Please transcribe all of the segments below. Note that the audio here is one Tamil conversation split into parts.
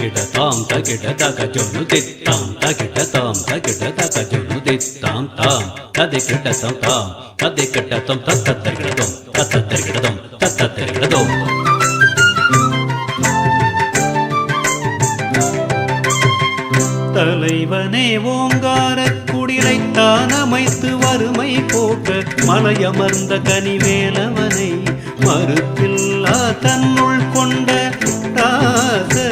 తకిట తక జొను తిత్తాం తకిట తాం తకిట తక జొను తిత్తాం తాం తదికిట తం తాం తదికిట తం తత్త తిరగడదం తత్త తిరగడదం తత్త తిరగడదం தலைவனே ஓங்கார குடிலை தான் அமைத்து வறுமை போக்க மலையமர்ந்த கனிவேலவனை மறுப்பில்லா தன்னுள் கொண்ட ராசனே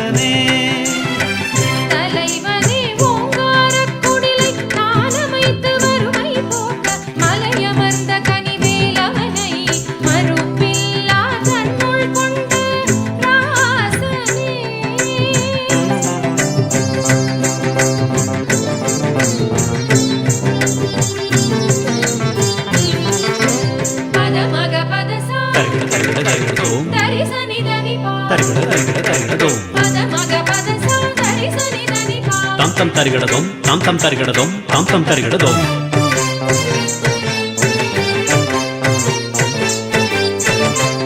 தாம் தருகிறதும் தாம் தாம் தருகிறதும் தாம் தாம் தருகிறதும்.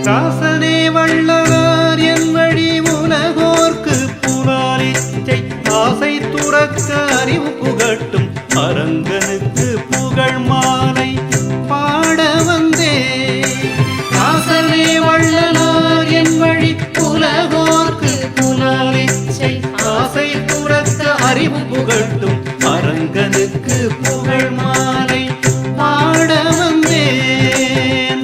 தாசனே வள்ளலார் என் வழி உலகோர்க்கு புனாலிச்சை ஆசை துறக்க அறிவு புகட்டும் அரங்க ஆசை துறக்க அறிவு புகட்டும் அரங்கனுக்கு புகழ் மாலை பாட வந்தேன்.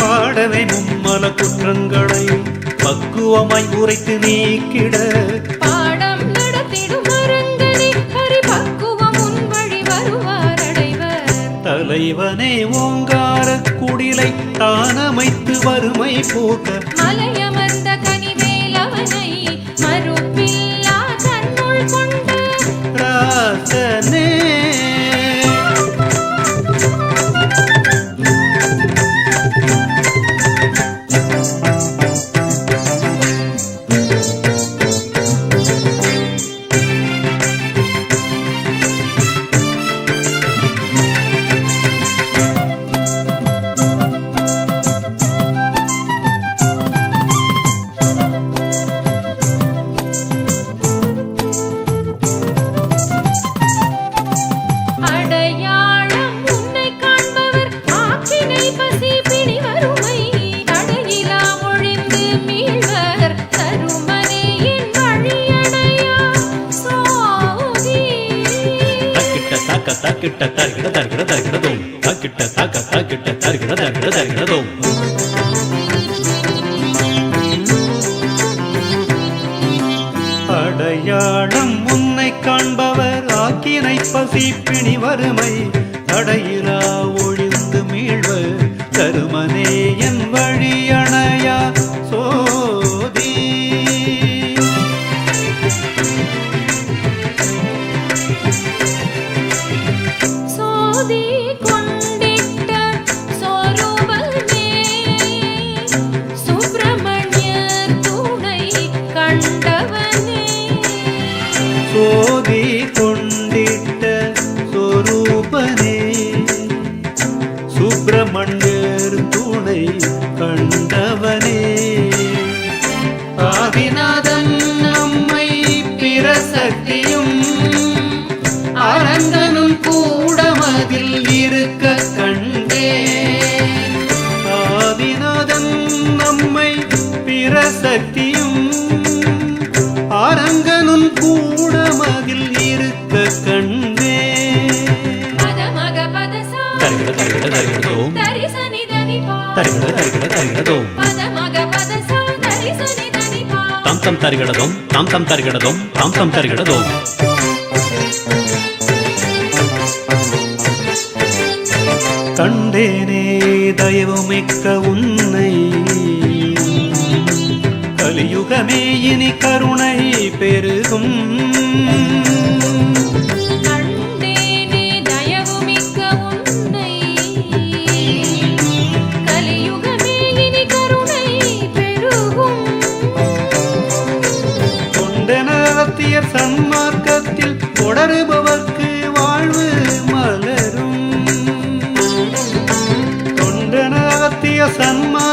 பாடவை மும்மல குற்றங்களையும் பக்குவமாய் உரைத்து நீக்கிட. பாடம் நடத்திடும் தலைவனே குடிலை தானமைத்து வறுமை போக்க தாக்க தாக்கிட்ட தருகிட தருகிட தருகிறதும் தாக்கிட்ட தாக்க தாக்கிட்ட தருகிட தருகிட தருகிறதும் அடையாளம் உன்னை காண்பவர் ஆக்கினை பசி பிணி வறுமை தடையிலா ஒளி கருமனே என் வழியணையா காதில் இருக்க கண்டே. ஆதிநாதன் நம்மை பிரசக்தியும் அரங்கனும் கூட மதில் இருக்க கண்டே. தருகிற தருகிற தருகிறதோம் தருகிற தருகிற தருகிறதோம் தம். தம் தருகிறதும் தம். தம் தருகிறதும் தம். தம் தருகிறதும் கண்டேனே தயவுமிக்க உன்னை. கலியுகமே இனி கருணை பெருகும். ಸನ್ಮಾನ